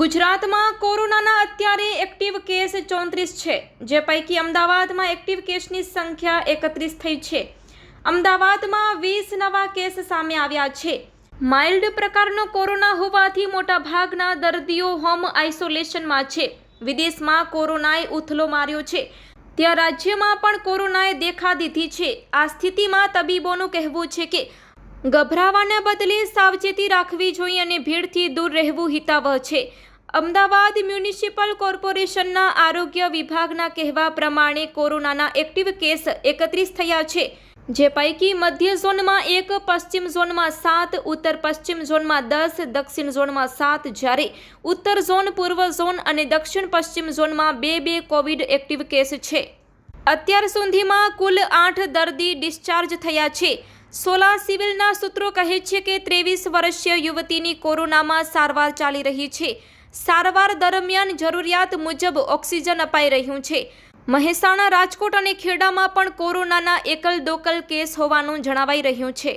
ગુજરાતમાં કોરોનાના અત્યારે એક્ટિવ કેસ ચોત્રીસ છે, જે પૈકી અમદાવાદમાં એક્ટિવ કેસની સંખ્યા એકત્રીસ થઈ છે. અમદાવાદમાં વીસ નવા કેસ સામે આવ્યા છે. માઇલ્ડ પ્રકારનો કોરોના હોવાથી મોટાભાગના દર્દીઓ હોમ આઇસોલેશનમાં છે. વિદેશમાં કોરોનાએ ઉથલો માર્યો છે. ત્યાં રાજ્યમાં પણ કોરોનાએ દેખા દીધી છે. આ સ્થિતિમાં તબીબોનું કહેવું છે કે ગભરાવાના બદલે સાવચેતી રાખવી જોઈએ અને ભીડથી દૂર રહેવું હિતાવહ છે. અમદાવાદ મ્યુનિસિપલ કોર્પોરેશનના આરોગ્ય વિભાગના કહેવા પ્રમાણે કોરોનાના એક્ટિવ કેસ એકત્રીસ થયા છે. જે પૈકી મધ્ય ઝોનમાં એક, પશ્ચિમ ઝોનમાં સાત, ઉત્તર પશ્ચિમ ઝોનમાં દસ, દક્ષિણ ઝોનમાં સાત જ્યારે ઉત્તર ઝોન, પૂર્વ ઝોન અને દક્ષિણ પશ્ચિમ ઝોનમાં બે બે કોવિડ એક્ટિવ કેસ છે. અત્યાર સુધીમાં કુલ આઠ દર્દી ડિસ્ચાર્જ થયા છે. સોલા સિવિલના સૂત્રો કહે છે કે ત્રેવીસ વર્ષીય યુવતીની કોરોનામાં સારવાર ચાલી રહી છે. સારવાર દરમિયાન જરૂરિયાત મુજબ ઓક્સિજન અપાઈ રહ્યું છે. મહેસાણા, રાજકોટ અને ખેડામાં પણ કોરોનાના એકલ દોકલ કેસ હોવાનું જણાવાઈ રહ્યું છે.